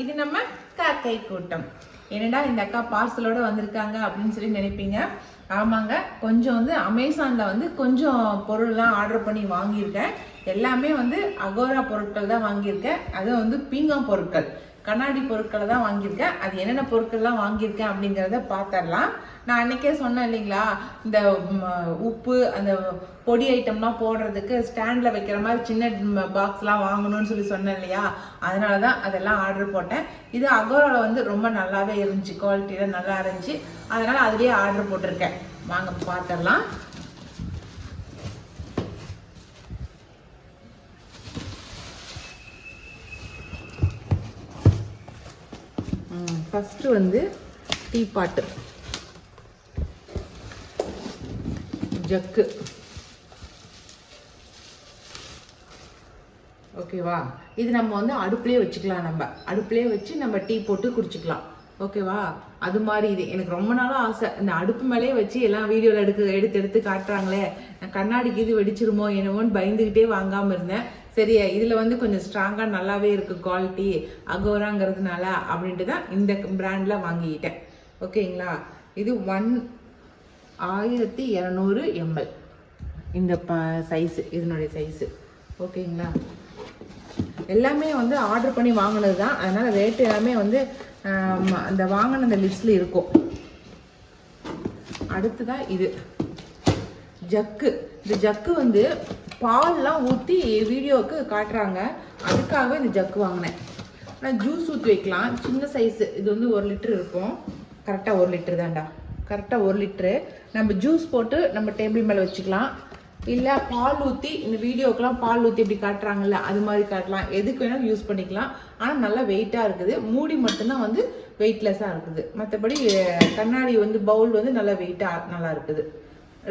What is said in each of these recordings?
இது நம்ம காக்கை கூட்டம். என்னடா இந்த அக்கா பார்சலோட வந்திருக்காங்க அப்படின்னு சொல்லி நினைப்பீங்க. ஆமாங்க கொஞ்சம் வந்து அமேசான்ல வந்து கொஞ்சம் பொருள்லாம் ஆர்டர் பண்ணி வாங்கியிருக்கேன். எல்லாமே வந்து அகோரா பொருட்கள் தான் வாங்கியிருக்கேன். அதுவும் வந்து பீங்கான் பொருட்கள். கண்ணாடி பொருட்களை தான் வாங்கியிருக்கேன். அது என்னென்ன பொருட்கள்லாம் வாங்கியிருக்கேன் அப்படிங்கிறத பார்த்துடலாம். நான் அன்னைக்கே சொன்னேன் இல்லைங்களா? இந்த உப்பு அந்த பொடி ஐட்டம்லாம் போடுறதுக்கு ஸ்டாண்டில் வைக்கிற மாதிரி சின்ன பாக்ஸ்லாம் வாங்கணும்னு சொல்லி சொன்னேன் இல்லையா? அதனால தான் அதெல்லாம் ஆர்டர் போட்டேன். இது அகோராவில் வந்து ரொம்ப நல்லாவே இருந்துச்சு. குவாலிட்டியில் நல்லா இருந்துச்சு. அதனால் அதுலேயே ஆர்டர் போட்டிருக்கேன். வாங்க பார்த்துடலாம் ஃபஸ்ட்டு வந்து டீ பாட்டு. ஜக்கு. ஓகேவா இது நம்ம வந்து அடுப்புலேயே வச்சுக்கலாம் நம்ம. அடுப்புலேயே வச்சு நம்ம டீ போட்டு குடிச்சுக்கலாம். ஓகேவா அது மாதிரி இது. எனக்கு ரொம்ப நாளாக ஆசை. இந்த அடுப்பு மேலேயே வச்சு எல்லாம் வீடியோவில் எடுக்க எடுத்து எடுத்து காட்டுறாங்களே. நான் கண்ணாடிக்கு இது வெடிச்சிருமோ என்னமோன்னு பயந்துக்கிட்டே வாங்காமல் இருந்தேன். சரியா இதில் வந்து கொஞ்சம் ஸ்ட்ராங்காக நல்லாவே இருக்குது குவாலிட்டி அகோராங்கிறதுனால அப்படின்ட்டு தான் இந்த பிராண்டில் வாங்கிக்கிட்டேன். ஓகேங்களா இது ஒன் ஆயிரத்தி இரநூறு எம்எல். இந்த ப சைஸு இதனுடைய சைஸு ஓகேங்களா? எல்லாமே வந்து ஆர்டர் பண்ணி வாங்கினது தான். அதனால் ரேட்டு எல்லாமே வந்து அந்த வாங்கின அந்த லிஸ்ட்டில் இருக்கும். அடுத்ததான் இது. ஜக்கு. இந்த ஜக்கு வந்து பால்லாம் ஊற்றி வீடியோவுக்கு காட்டுறாங்க. அதுக்காகவே இந்த ஜக்கு வாங்கினேன். ஆனால் ஜூஸ் ஊற்றி வைக்கலாம். சின்ன சைஸு இது வந்து ஒரு லிட்டர் இருக்கும். கரெக்டாக ஒரு லிட்டர் தான்டா. கரெக்டாக ஒரு லிட்டரு. நம்ம ஜூஸ் போட்டு நம்ம டேபிள் மேலே வச்சுக்கலாம். இல்லை பால் ஊற்றி இந்த வீடியோக்கெலாம் பால் ஊற்றி இப்படி காட்டுறாங்கல்ல அது மாதிரி காட்டலாம். எதுக்கு வேணாலும் யூஸ் பண்ணிக்கலாம். ஆனால் நல்லா வெயிட்டாக இருக்குது. மூடி மட்டும்தான் வந்து வெயிட்லெஸ்ஸாக இருக்குது. மற்றபடி கண்ணாடி வந்து பவுல் வந்து நல்லா வெயிட்டாக நல்லா இருக்குது.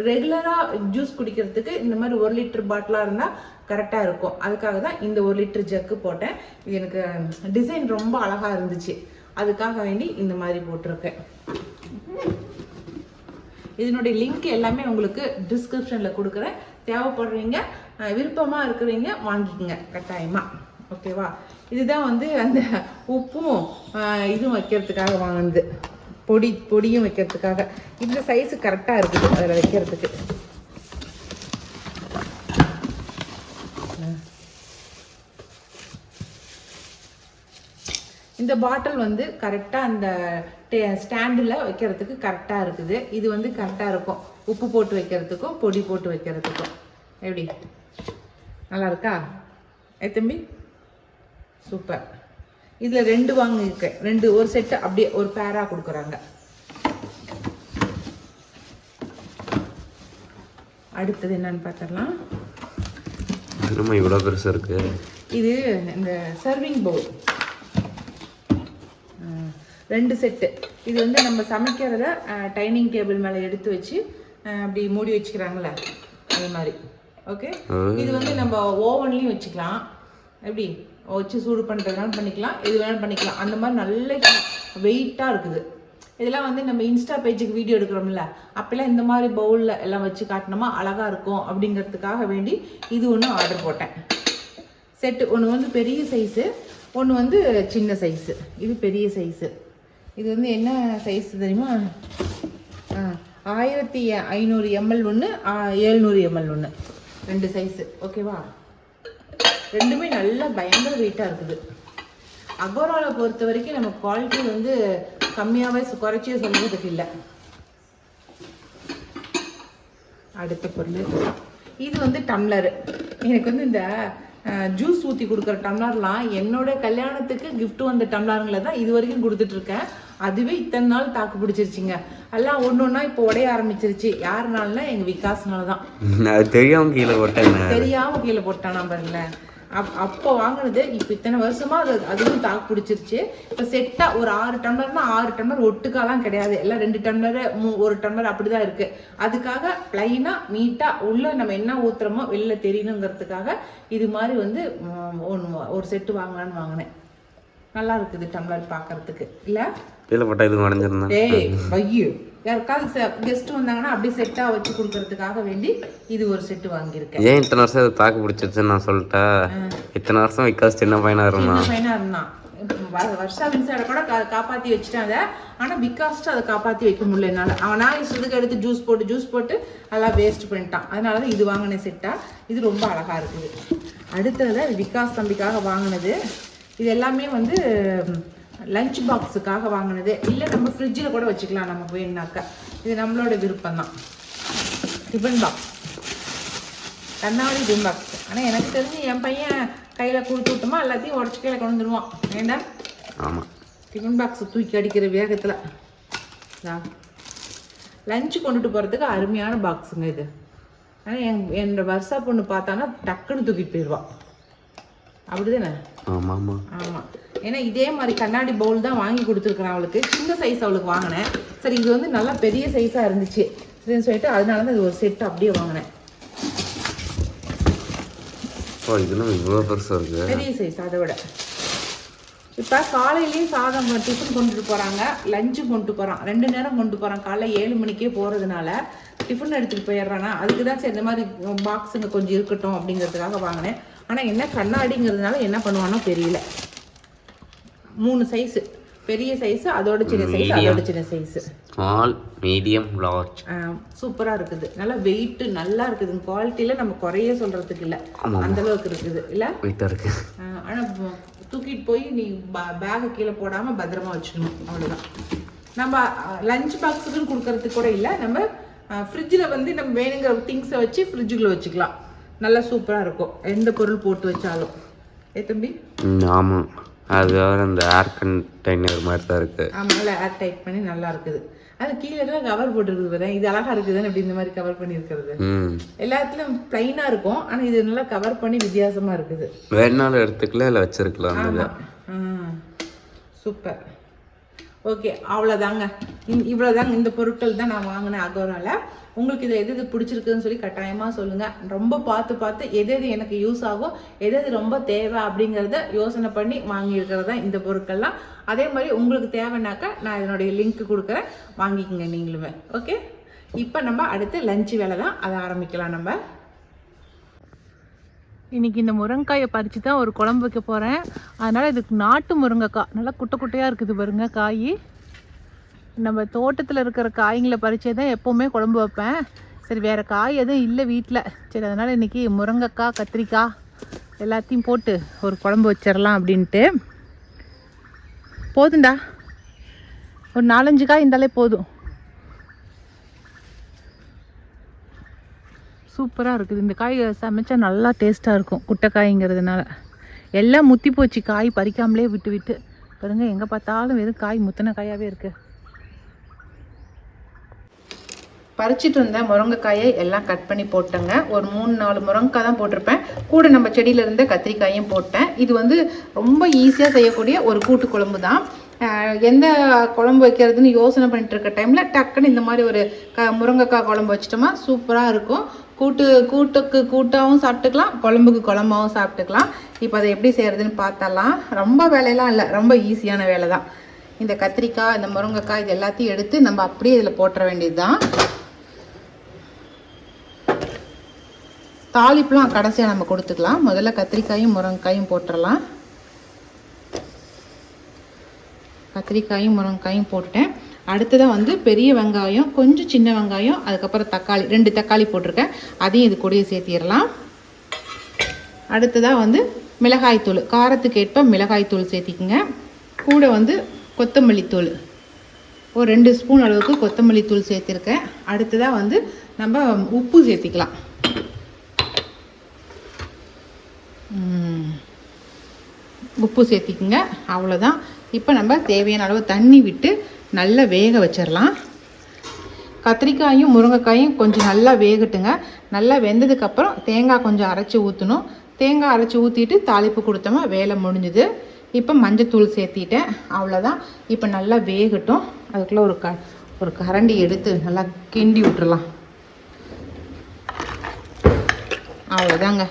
ரெகுலராக ஜூஸ் குடிக்கிறதுக்கு இந்த மாதிரி ஒரு லிட்டர் பாட்டிலாக இருந்தால் கரெக்டாக இருக்கும். அதுக்காக தான் இந்த ஒரு லிட்டர் ஜக்கு போட்டேன். இது எனக்கு டிசைன் ரொம்ப அழகாக இருந்துச்சு. அதுக்காக வேண்டி இந்த மாதிரி போட்டிருக்கேன். இதனுடைய லிங்க் எல்லாமே உங்களுக்கு டிஸ்கிரிப்ஷனில் கொடுக்குறேன். தேவைப்படுறீங்க விருப்பமாக இருக்கிறீங்க வாங்கிக்கோங்க கட்டாயமாக ஓகேவா இதுதான் வந்து அந்த உப்பும் இதுவும் வைக்கிறதுக்காக வாங்கினது. பொடி பொடியும் வைக்கிறதுக்காக. இந்த சைஸு கரெக்டாக இருக்குது அதில் வைக்கிறதுக்கு. இந்த பாட்டில் வந்து கரெக்டாக அந்த ஸ்டாண்டில் வைக்கிறதுக்கு கரெக்டாக இருக்குது. இது வந்து கரெக்டாக இருக்கும். உப்பு போட்டு வைக்கிறதுக்கும் பொடி போட்டு வைக்கிறதுக்கும். எப்படி? நல்லா இருக்கா? ஏ தம்பி? சூப்பர். இதில் ரெண்டு வாங்கியிருக்கேன். ரெண்டு ஒரு செட்டு அப்படியே ஒரு பேராக கொடுக்குறாங்க. அடுத்தது என்னன்னு பார்த்துடலாம். இவ்வளோ பெருசாக இருக்கு? இது இந்த சர்விங் பவுல் ரெண்டு செட்டு இது வந்து நம்ம சமைக்கிறத டைனிங் டேபிள் மேலே எடுத்து வச்சு அப்படி மூடி வச்சுக்கிறாங்களே அது மாதிரி. ஓகே இது வந்து நம்ம ஓவன்லேயும் வச்சுக்கலாம். எப்படி? வச்சு சூடு பண்ணுறதுனாலும் பண்ணிக்கலாம். எது வேணாலும் பண்ணிக்கலாம். அந்த மாதிரி நல்ல வெயிட்டாக இருக்குது. இதெல்லாம் வந்து நம்ம இன்ஸ்டா பேஜுக்கு வீடியோ எடுக்கிறோம்ல. அப்பெல்லாம் இந்த மாதிரி பவுலில் எல்லாம் வச்சு காட்டினோமா அழகாக இருக்கும் அப்படிங்கிறதுக்காக வேண்டி இது ஒன்று ஆர்டர் போட்டேன். செட்டு ஒன்று வந்து பெரிய சைஸு ஒன்று வந்து சின்ன சைஸு இது பெரிய சைஸு இது வந்து என்ன சைஸ் தெரியுமா? ஆ, ஆயிரத்தி ஐநூறு எம்எல் ஒன்று ஏழ்நூறு எம்எல் ஒன்று ரெண்டு சைஸு ஓகேவா ரெண்டுமே நல்லா பயங்கர வெயிட்டாக இருக்குது. அகோராவில் பொறுத்த வரைக்கும் நம்ம குவாலிட்டி வந்து கம்மியாகவே குறைச்சியே சொல்கிறதுக்கு இல்லை. அடுத்த பொருள். இது வந்து டம்ளரு எனக்கு வந்து இந்த ஜூஸ் ஊற்றி கொடுக்குற டம்ளர்லாம் என்னோட கல்யாணத்துக்கு gift வந்த டம்ளருங்களை தான் இது வரைக்கும் கொடுத்துட்டு இருக்கேன். அதுவே இத்தனை நாள் தாக்கு பிடிச்சிருச்சுங்க. எல்லாம் ஒன்று ஒன்றா இப்போ உடைய ஆரம்பிச்சிருச்சு. யாருனாலனா எங்கள் விகாஸ்னால தான். அது தெரியாம கீழே போட்டேன் தெரியாம கீழே போட்டானா பாருங்களேன். அப் அப்போ வாங்கினது இப்போ இத்தனை வருஷமா அது அதுவும் தாக்கு பிடிச்சிருச்சு இப்போ செட்டா ஒரு ஆறு டம்ளர்னா ஆறு டம்ளர் ஒட்டுக்காலாம் கிடையாது. எல்லாம் ரெண்டு டம்ளர் ஒரு டம்ளர் அப்படிதான் இருக்கு. அதுக்காக பிளைனா நீட்டா உள்ள நம்ம என்ன ஊத்துறோமோ வெளில தெரியணுங்கிறதுக்காக இது மாதிரி வந்து ம், ஒண்ணு ஒரு செட்டு வாங்கலான்னு வாங்கினேன். நல்லா இருக்குது டம்ளர் பார்க்கறதுக்கு இல்லை? கீழே போட்டால் இது உடஞ்சிருந்தேன் டேய் ஐயோ. யாருக்காவது கெஸ்ட் வந்தாங்கன்னா அப்படியே செட்டாக வச்சு கொடுக்கறதுக்காக வேண்டி இது ஒரு செட்டு வாங்கியிருக்கேன். ஏன் இத்தனை வருஷம் இது தாக்கு பிடிச்சிருச்சுன்னு நான் சொல்லிட்டா? இத்தனை வருஷம் விகாஸ் சின்ன பையனா இருந்தான் சின்ன பையனா இருந்தான் வர்ஷா வின்சாட கூட காப்பாற்றி வச்சுட்டேன் அதை. ஆனால் பிகாஸ்ட்டு அதை காப்பாற்றி வைக்க முடியல என்னால். அவன் இஷ்டத்துக்கு எடுத்து ஜூஸ் போட்டு ஜூஸ் போட்டு அதெல்லாம் வேஸ்ட் பண்ணிட்டான். அதனால தான் இது வாங்கினேன் செட்டா இது ரொம்ப அழகாக இருக்குது. அடுத்தது விகாஸ் தம்பிக்காக வாங்கினது. இது எல்லாமே வந்து லஞ்ச் பாக்ஸுக்காக வாங்கினது. இல்லை நம்ம ஃப்ரிட்ஜில் கூட வச்சுக்கலாம். நமக்கு வேணுனாக்கா இது நம்மளோட விருப்பம் தான் டிஃபன் பாக்ஸ் கண்ணாடி டிஃபன் பாக்ஸ் ஆனால் எனக்கு தெரிஞ்சு என் பையன் கையில் கொடுத்து விட்டோமா எல்லாத்தையும் உடச்சி கையில் கொண்டு வந்துடுவான் ஏண்டா? ஆமாம் டிஃபன் பாக்ஸை தூக்கி அடிக்கிற வேகத்தில். லஞ்சு கொண்டுட்டு போகிறதுக்கு அருமையான பாக்ஸுங்க இது. ஆனால் என் என்னோட வருஷா பொண்ணு பார்த்தான்னா டக்குன்னு தூக்கிட்டு போயிடுவான் அப்படிதானே? ஆமாம் ஆமாம் ஆமாம் ஏன்னா இதே மாதிரி கண்ணாடி பவுல் தான் வாங்கி கொடுத்துருக்குறேன் அவளுக்கு. சின்ன சைஸ் அவளுக்கு வாங்கினேன். சரி இது வந்து நல்லா பெரிய சைஸாக இருந்துச்சு. சரின்னு சொல்லிட்டு அதனால தான் இது ஒரு செட் அப்படியே வாங்கினேன். பெரிய சைஸ் அதை விட. இப்போ காலையிலயும் சாதம் டிஃபன் கொண்டுட்டு போகிறாங்க லஞ்சு கொண்டு போகிறான் ரெண்டு நேரம் கொண்டு போகிறான் காலைல ஏழு மணிக்கே போகிறதுனால டிஃபன் எடுத்துகிட்டு போயிடுறானா. அதுக்கு தான் சரி இந்த மாதிரி பாக்ஸுங்க கொஞ்சம் இருக்கட்டும் அப்படிங்கிறதுக்காக வாங்கினேன். ஆனால் என்ன கண்ணாடிங்கிறதுனால என்ன பண்ணுவானோ தெரியல. மூணு சைஸு பெரிய சைஸு அதோட சின்ன சைஸ் அதோட சின்ன சைஸு ஸ்மால் மீடியம் லார்ஜ் சூப்பராக இருக்குது. நல்லா வெயிட்டு நல்லா இருக்குது. குவாலிட்டியில் நம்ம குறைய சொல்கிறதுக்கு இல்லை. அந்த அளவுக்கு இருக்குது. இல்லை? வெயிட்டாக இருக்கு. ஆனால் தூக்கிட்டு போய் நீ பேகை கீழே போடாமல் பத்திரமா வச்சுக்கணும். அவ்வளோதான் நம்ம லஞ்ச் பாக்ஸுக்குன்னு கொடுக்கறதுக்கு கூட இல்லை. நம்ம ஃப்ரிட்ஜில் வந்து நம்ம வேணுங்கிற திங்ஸை வச்சு ஃப்ரிட்ஜுக்குள்ளே வச்சுக்கலாம். நல்லா சூப்பராக இருக்கும். எந்த பொருள் போட்டு வச்சாலும். ஏ தம்பி? ஆமாம். அது இந்த ஏர் கண்டெய்னர் மாதிரி தான் இருக்கு. ஆமாம் ஏர் டைட் பண்ணி நல்லா இருக்குது. அது கீழே தான் கவர் போட்டுருக்குது. இது அழகா இருக்குதுன்னு இப்படி இந்த மாதிரி கவர் பண்ணி இருக்கிறது ம். எல்லாத்துலயும் பிளைனா இருக்கும். ஆனா இது நல்லா கவர் பண்ணி வித்தியாசமா இருக்குது. வேணுனாலும் எடுத்துக்கலாம் இல்லை வச்சிருக்கலாம் அந்த சூப்பர். ஓகே அவ்வளோதாங்க இவ்வளோதாங்க இந்த பொருட்கள் தான் நான் வாங்கினேன் அகோரால. உங்களுக்கு இது எது எது பிடிச்சிருக்குன்னு சொல்லி கட்டாயமாக சொல்லுங்கள் ரொம்ப பார்த்து பார்த்து எது எது எனக்கு யூஸ் ஆகும் எது எது ரொம்ப தேவை அப்படிங்கிறத யோசனை பண்ணி வாங்கியிருக்கிறதா தான் இந்த பொருட்கள்லாம். அதே மாதிரி உங்களுக்கு தேவைன்னாக்கா நான் இதனுடைய லிங்க் கொடுக்குறேன். வாங்கிக்கோங்க நீங்களுமே. ஓகே? இப்போ நம்ம அடுத்து லஞ்சு வேலை தான் அதை ஆரம்பிக்கலாம் நம்ம. இன்றைக்கி இந்த முருங்கைக்காயை பறித்து தான் ஒரு குழம்பு வைக்க போகிறேன் அதனால் இதுக்கு நாட்டு முருங்கைக்காய். நல்லா குட்டை குட்டையாக இருக்குது பாருங்க காய். நம்ம தோட்டத்தில் இருக்கிற காய்களை பறித்தே தான் எப்போவுமே குழம்பு வைப்பேன். சரி வேறு காய் எதுவும் இல்லை வீட்டில் சரி அதனால் இன்றைக்கி முருங்கைக்காய் கத்திரிக்காய் எல்லாத்தையும் போட்டு ஒரு குழம்பு வச்சிடலாம் அப்படின்ட்டு. போதுண்டா ஒரு நாலஞ்சு காய் இருந்தாலே போதும். சூப்பராக இருக்குது. இந்த காய் சமைச்சா நல்லா டேஸ்ட்டாக இருக்கும் குட்டைக்காய்ங்கிறதுனால. எல்லாம் முத்தி போச்சு. காய் பறிக்காமலே விட்டு விட்டு. பாருங்கள் எங்கே பார்த்தாலும் வெறும் காய் முத்தின காயாகவே இருக்குது பறிச்சிட்டு இருந்த முருங்கைக்காயை எல்லாம் கட் பண்ணி போட்டேங்க. ஒரு மூணு நாலு முருங்கைக்காய் தான் போட்டிருப்பேன். கூட நம்ம செடியில் இருந்த கத்திரிக்காயும் போட்டேன். இது வந்து ரொம்ப ஈஸியாக செய்யக்கூடிய ஒரு கூட்டு குழம்பு தான். எந்த குழம்பு வைக்கிறதுன்னு யோசனை பண்ணிட்டு இருக்க டைமில் டக்குன்னு இந்த மாதிரி ஒரு க முருங்கைக்காய் குழம்பு வச்சிட்டோமா சூப்பராக இருக்கும். கூட்டு கூட்டுக்கு கூட்டாகவும் சாப்பிட்டுக்கலாம் குழம்புக்கு குழம்பாகவும் சாப்பிட்டுக்கலாம். இப்போ அதை எப்படி செய்கிறதுன்னு பார்த்தலாம். ரொம்ப வேலையெல்லாம் இல்லை. ரொம்ப ஈஸியான வேலை தான் இந்த கத்திரிக்காய் இந்த முருங்கைக்காய் இது எல்லாத்தையும் எடுத்து நம்ம அப்படியே இதில் போட்டுற வேண்டியது தான் தாளிப்புலாம் கடைசியாக நம்ம கொடுத்துக்கலாம். முதல்ல கத்திரிக்காயும் முருங்கைக்காயும் போட்டுடலாம் கத்திரிக்காயும் முருங்கைக்காயும் போட்டுட்டேன். அடுத்ததாக வந்து பெரிய வெங்காயம் கொஞ்சம் சின்ன வெங்காயம் அதுக்கப்புறம் தக்காளி ரெண்டு தக்காளி போட்டிருக்கேன். அதையும் இது கூடயே சேர்த்திடலாம். அடுத்ததாக வந்து மிளகாய்த்தூள் காரத்துக்கு ஏற்ப மிளகாய்த்தூள் சேர்த்திக்கங்க. கூட வந்து கொத்தமல்லி தூள். ஒரு ரெண்டு ஸ்பூன் அளவுக்கு கொத்தமல்லி தூள் சேர்த்துருக்கேன். அடுத்ததாக வந்து நம்ம உப்பு சேர்த்திக்கலாம். உப்பு சேர்த்திக்குங்க. அவ்வளோதான் இப்போ நம்ம தேவையான அளவு தண்ணி விட்டு நல்லா வேக வச்சிடலாம் கத்திரிக்காயும் முருங்கைக்காயும் கொஞ்சம் நல்லா வேகட்டுங்க. நல்லா வெந்ததுக்கப்புறம் தேங்காய் கொஞ்சம் அரைச்சி ஊற்றணும் தேங்காய் அரைச்சி ஊற்றிட்டு தாளிப்பு கொடுத்தோமா வேலை முடிஞ்சுது. இப்போ மஞ்சத்தூள் சேர்த்திட்டேன். அவ்வளோதான் இப்போ நல்லா வேகட்டும். அதுக்குள்ளே ஒரு க ஒரு கரண்டி எடுத்து நல்லா கிண்டி விட்டுறலாம். அவ்வளோதாங்க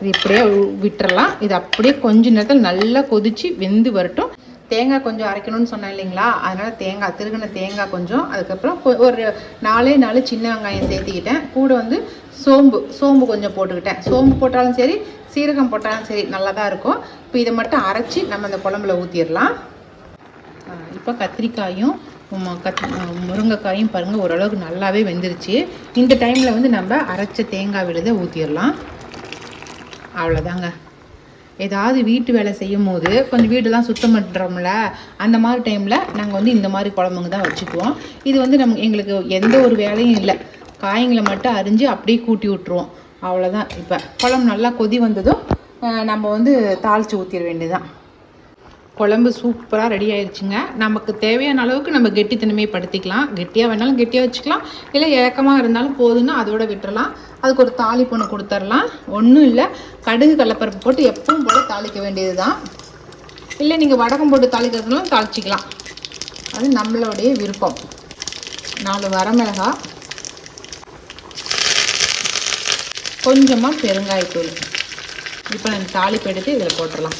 இது இப்படியே விட்டுறலாம். இது அப்படியே கொஞ்ச நேரத்தில் நல்லா கொதித்து வெந்து வரட்டும். தேங்காய் கொஞ்சம் அரைக்கணும்னு சொன்னேன் இல்லைங்களா? அதனால் தேங்காய் திருகின தேங்காய் கொஞ்சம். அதுக்கப்புறம் ஒரு நாலே நாலு சின்ன வெங்காயம் சேர்த்துக்கிட்டேன். கூட வந்து சோம்பு சோம்பு கொஞ்சம் போட்டுக்கிட்டேன். சோம்பு போட்டாலும் சரி சீரகம் போட்டாலும் சரி நல்லா தான் இருக்கும். இப்போ இதை மட்டும் அரைச்சி நம்ம அந்த குழம்புல ஊற்றிடலாம் இப்போ கத்திரிக்காயும் கத் முருங்கைக்காயும் பாருங்கள் ஓரளவுக்கு நல்லாவே வெந்துருச்சு. இந்த டைமில் வந்து நம்ம அரைச்ச தேங்காய் விழுதை ஊற்றிடலாம் அவ்வளோதாங்க ஏதாவது வீட்டு வேலை செய்யும் போது கொஞ்சம் வீடெல்லாம் சுத்தம் பண்ணுறோம்ல அந்த மாதிரி டைமில் நாங்கள் வந்து இந்த மாதிரி குழம்புங்க தான் வச்சுக்குவோம். இது வந்து நம்ம எங்களுக்கு எந்த ஒரு வேலையும் இல்லை. காய்களை மட்டும் அரிஞ்சு அப்படியே கூட்டி விட்ருவோம் அவ்வளோதான் இப்போ குழம்பு நல்லா கொதி வந்ததும் நம்ம வந்து தாளித்து ஊற்றிட வேண்டியதுதான். குழம்பு சூப்பராக ரெடி ஆயிடுச்சுங்க நமக்கு தேவையான அளவுக்கு நம்ம கெட்டித்தனமே படுத்திக்கலாம். கெட்டியாக வேணாலும் கெட்டியாக வச்சுக்கலாம். இல்லை இறக்கமாக இருந்தாலும் போதுன்னா அதோட விட்டுறலாம். அதுக்கு ஒரு தாளிப்பு ஒன்று கொடுத்துர்லாம். ஒன்றும் இல்லை கடுகு கடலப்பருப்பு போட்டு எப்பவும் போல் தாளிக்க வேண்டியது தான் இல்லை நீங்கள் வடகம் போட்டு தாளிக்கிறதுனாலும் தாளிச்சிக்கலாம். அது நம்மளுடைய விருப்பம். நாலு வரமிளகா. கொஞ்சமாக பெருங்காயத்தூள். இப்போ நான் தாளிப்பு எடுத்து இதில் போட்டுடலாம்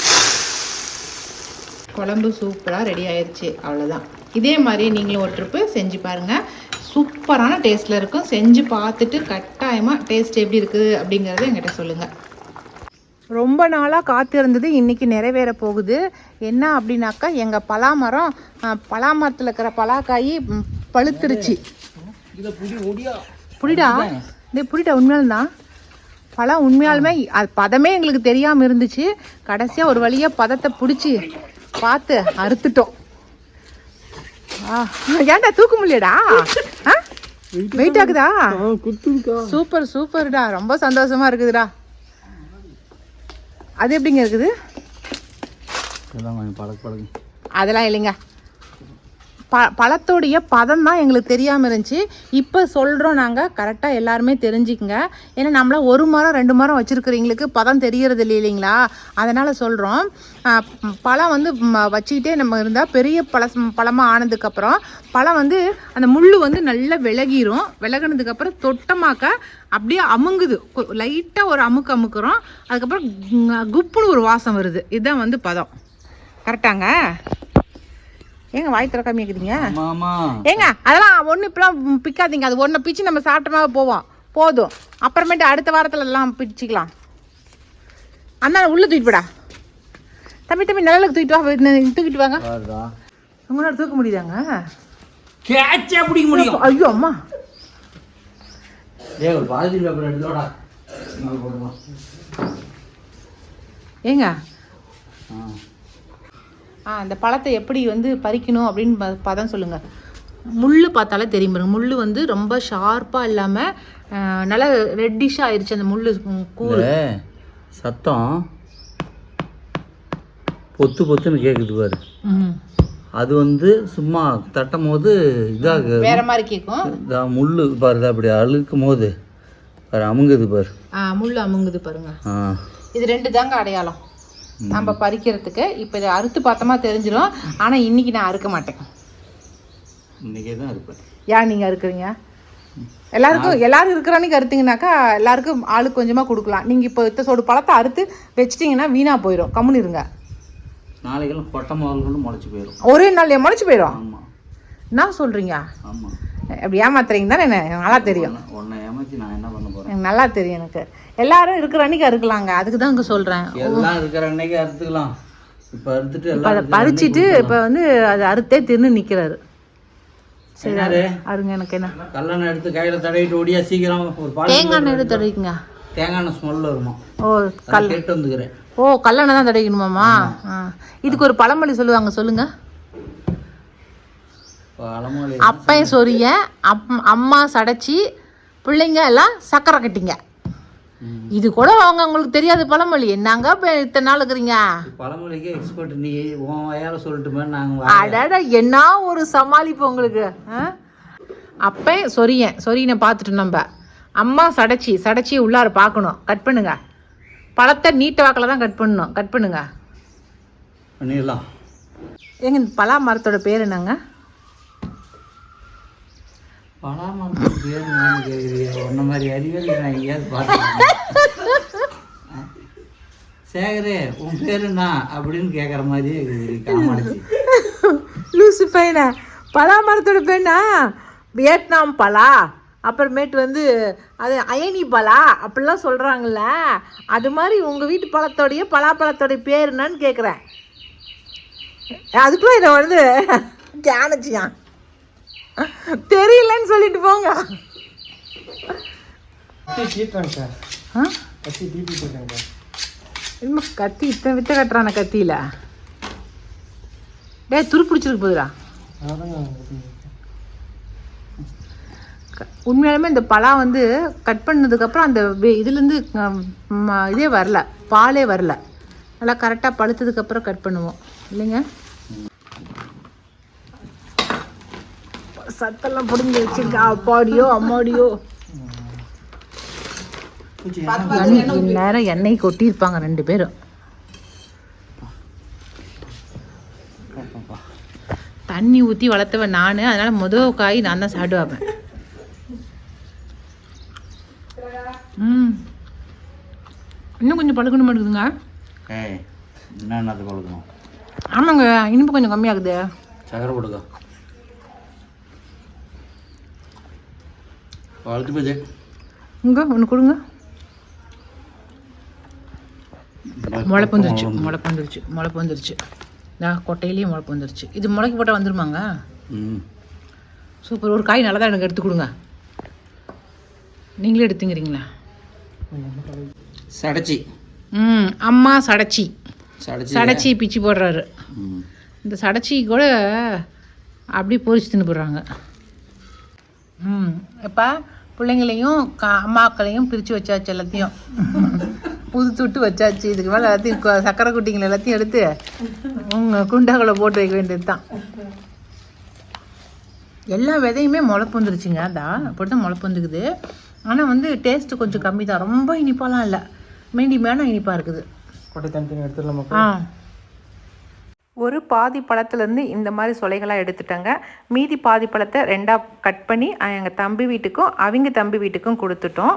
குழம்பு சூப்பராக ரெடி ஆயிடுச்சு அவ்வளோதான் இதே மாதிரி நீங்களும் ஒரு ட்ரிப்பு செஞ்சு பாருங்கள் சூப்பரான டேஸ்ட்டில் இருக்கும். செஞ்சு பார்த்துட்டு கட்டாயமாக டேஸ்ட் எப்படி இருக்குது அப்படிங்கிறத என்கிட்ட சொல்லுங்கள் ரொம்ப நாளாக காத்து இருந்தது இன்றைக்கி நிறைவேற போகுது. என்ன அப்படின்னாக்கா எங்கள் பலாமரம் பலாமரத்தில் இருக்கிற பலாக்காய் பழுத்துருச்சு. புடிடா? டே புடிடா உண்மையால்தான் பழம் உண்மையாலுமே அது பதமே எங்களுக்கு தெரியாமல் இருந்துச்சு. கடைசியாக ஒரு வழியாக பதத்தை பிடிச்சி பார்த்து அறுத்துட்டோம். ஏன்டா தூக்க முடியலடா? வெயிட் ஆகுதா? சூப்பர் சூப்பர்டா ரொம்ப சந்தோஷமா இருக்குதுடா. அது எப்படிங்க இருக்குது? அதெல்லாம் இல்லைங்க. ப பழத்தோடைய பதம் தான் எங்களுக்கு தெரியாமல் இருந்துச்சு. இப்போ சொல்கிறோம் நாங்கள் கரெக்டாக எல்லாருமே தெரிஞ்சுக்கங்க. ஏன்னா நம்மளா ஒரு மரம் ரெண்டு மரம் வச்சுருக்கிறவங்களுக்கு பதம் தெரியறது இல்லை இல்லைங்களா? அதனால் சொல்கிறோம் பழம் வந்து ம, வச்சுக்கிட்டே நம்ம இருந்தால் பெரிய பழ பழமாக ஆனதுக்கப்புறம் பழம் வந்து அந்த முள் வந்து நல்லா விலகிரும். விலகினதுக்கப்புறம் தொட்டமாக்க அப்படியே அமுங்குது. லைட்டாக ஒரு அமுக்கு அமுக்குறோம். அதுக்கப்புறம் குப்புன்னு ஒரு வாசம் வருது. இதுதான் வந்து பதம். கரெக்டாங்க ஏங்க வாய் திறக்காம இருக்குதுங்க ஏங்க அதெல்லாம் ஒன்று இப்பெல்லாம் பிக்காதீங்க. அது ஒன்றை பிச்சு நம்ம சாப்பிட்டோமா போவோம். போதும். அப்புறமேட்டு அடுத்த வாரத்துல எல்லாம் பிச்சுக்கலாம். அண்ணா உள்ள தூக்கிட்டு போடா. தம்பி தம்பி நிழலுக்கு தூக்கிட்டு வா. தூக்கிட்டு வாங்க. உங்களால தூக்க முடியுதாங்க? கேட்சா பிடிக்க முடியும். ஐயோ அம்மா. ஏங்க. அந்த பழத்தை எப்படி வந்து பறிக்கணும் அப்படின்னு ப- பதம் சொல்லுங்க. முள் பார்த்தாலே தெரியும் பாருங்க. முள் வந்து ரொம்ப ஷார்ப்பாக இல்லாமல் நல்லா ரெட்டிஷாக ஆயிடுச்சு அந்த முள் கூறு சத்தம் பொத்து பொத்துன்னு கேட்குது பாரு. அது வந்து சும்மா தட்டும் போது இதாக வேற மாதிரி கேட்கும் முள்ளு பாரு அப்படி அழுக்கும் போது பாரு அமுங்குது பாரு. முள் அமுங்குது பாருங்க. இது ரெண்டு தாங்க அடையாளம். நம்ம பறிக்கிறதுக்கு. இப்போ இதை அறுத்து பார்த்தோமா தெரிஞ்சிடும். ஆனால் இன்னைக்கு நான் அறுக்க மாட்டேன். இன்னைக்கே தான் இருப்பேன் ஏன் நீங்கள் அறுக்குறீங்க? எல்லாருக்கும் எல்லாரும் இருக்கிற அன்னைக்கு அறுத்தீங்கனாக்கா எல்லாருக்கும் ஆளுக்கு கொஞ்சமாக கொடுக்கலாம். நீங்கள் இப்போ இத்த சோடு பழத்தை அறுத்து வச்சிட்டிங்கன்னா வீணாக போயிடும் கம்முன்னு இருங்க. நாளைக்கெல்லாம் கொட்டை முதல் கொண்டு முளைச்சி போயிடும் ஒரே நாள் முளைச்சு போயிடும் ஆமாம் என்ன சொல்கிறீங்க அப்படி ஏமாத்துறீங்க தானே எனக்கு நல்லா தெரியும். என்ன எனக்கு நல்லா தெரியும் எனக்கு. எல்லாரும் இருக்கிற அன்னைக்கு அறுக்கலாங்க. அதுக்கு தான் இங்கே சொல்கிறேன் எல்லாம் இருக்கிற அன்னைக்கு அறுத்துக்கலாம். இப்போ அறுத்துட்டு இப்போ அதை பறிச்சிட்டு இப்போ வந்து அது அறுத்தே தின்னு நிற்கிறாரு சரி? அருங்க எனக்கு என்ன? கல்லெண்ணெய் எடுத்து கையில் தடவிட்டு ஓடியா சீக்கிரம் ஒரு தேங்காய் எண்ணெய் தடவிக்குங்க? தேங்காய் எண்ணெய் ஸ்மெல் வருமா? ஓ கேட்டு வந்துக்கிறேன். ஓ கல்லெண்ணெய் தான் தடவிக்கணுமாம்மா? இதுக்கு ஒரு பழமொழி சொல்லுவாங்க சொல்லுங்க. அப்பையும் சொரிய அம் அம்மா சடைச்சி பிள்ளைங்க எல்லாம் சக்கரை கட்டிங்க. இது கூட அவங்க உங்களுக்கு தெரியாது பழமொழி. என்னங்க இப்ப இத்தனை நாள் இருக்கிறீங்க? பழமொழிக்கே எக்ஸ்பர்ட் நீ உன் வயால சொல்லிட்டுமே நாங்கள் அடட என்ன ஒரு சமாளிப்பு உங்களுக்கு? அப்பே சொரியன் சொரியனை பார்த்துட்டு நம்ம. அம்மா சடைச்சி சடைச்சி உள்ளார பார்க்கணும். கட் பண்ணுங்க. பழத்தை நீட்ட வாக்கில் தான் கட் பண்ணணும். கட் பண்ணுங்க. பண்ணிடலாம். இந்த பலா மரத்தோட பேர் என்னங்க? பலாமரத்துக்கு பேர் மாதிரி அறிவியல் நான் எங்கேயாவது பார்த்தேன் சேகரே உன் பேர் என்ன அப்படின்னு கேட்குற மாதிரியே இருக்குது. காமாட்சி. லூசு பையனை பலா மரத்தோட பேனா வியட்நாம் பலா அப்புறமேட்டு வந்து அது அயனி பலா அப்படிலாம் சொல்கிறாங்கல்ல அது மாதிரி உங்கள் வீட்டு பழத்தோடைய பலாப்பழத்தோடைய பேர் என்னன்னு கேட்குறேன் அதுக்குள்ள இதை வந்து கேனச்சியான் தெரியலன்னு சொல்லிட்டு போங்க. என்னமோ கத்தி இத்தனை வித்த கட்டுறான கத்தியில? டேய் துரு பிடிச்சிருக்கு போதுடா. உண்மையாலுமே இந்த பலா வந்து கட் பண்ணதுக்கப்புறம் அந்த இதுலேருந்து இதே வரல. பாலே வரல. நல்லா கரெக்டாக பழுத்ததுக்கப்புறம் கட் பண்ணுவோம். இல்லைங்க? சத்தெல்லாம் பிடிஞ்சி வச்சிருக்கா. அப்பாடியோ அம்மாடியோ. எண்ணெய் நேரம் எண்ணெய் கொட்டியிருப்பாங்க ரெண்டு பேரும். தண்ணி ஊற்றி வளர்த்தவன் நான். அதனால முதல் காய் நான் தான் சாப்பிடுவேன் ம். இன்னும் கொஞ்சம் பழுக்கணும் மாட்டேங்குதுங்க ஏய் என்னென்னது கொடுக்கணும் ஆமாங்க இனிப்பு கொஞ்சம் கம்மியாகுது. சக்கரை கொடுக்க வளர்த்து போச்சு இங்க ஒன்று கொடுங்க. முளைப்பு வந்துருச்சு முளைப்பு வந்துருச்சு முளைப்பு வந்துருச்சு. நான் கொட்டையிலேயே முளைப்பு வந்துருச்சு. இது முளைக்கு போட்டால் வந்துருமாங்க? ம். சூப்பர். ஒரு காய் நல்லா தான் எனக்கு எடுத்து கொடுங்க. நீங்களே எடுத்துங்கிறீங்களா? சடைச்சி. ம் அம்மா சடைச்சி. சடைச்சி. சடைச்சி பிச்சு போடுறாரு. இந்த சடைச்சி கூட அப்படியே பொரிச்சு தின்னு போடுறாங்க. ம். இப்போ பிள்ளைங்களையும் கா அம்மாக்களையும் பிரித்து வச்சாச்சு எல்லாத்தையும். புது துட்டு வச்சாச்சு. இதுக்கு மேலே எல்லாத்தையும் சக்கரை குட்டிங்களை எல்லாத்தையும் எடுத்து உங்கள் குண்டாக்குள்ள போட்டு வைக்க வேண்டியது தான் எல்லா விதையுமே முளைப்பு வந்துருச்சுங்க. அதான் அப்படி தான் முளைப்பு வந்துக்குது. ஆனால் வந்து டேஸ்ட்டு கொஞ்சம் கம்மி தான் ரொம்ப இனிப்பாலாம் இல்லை. மீடியமான இனிப்பாக இருக்குது. ஆ. ஒரு பாதி பழத்துலேருந்து இந்த மாதிரி சொலைகளாக எடுத்துட்டேங்க. மீதி பாதி பழத்தை ரெண்டாக கட் பண்ணி எங்கள் தம்பி வீட்டுக்கும் அவங்க தம்பி வீட்டுக்கும் கொடுத்துட்டோம்.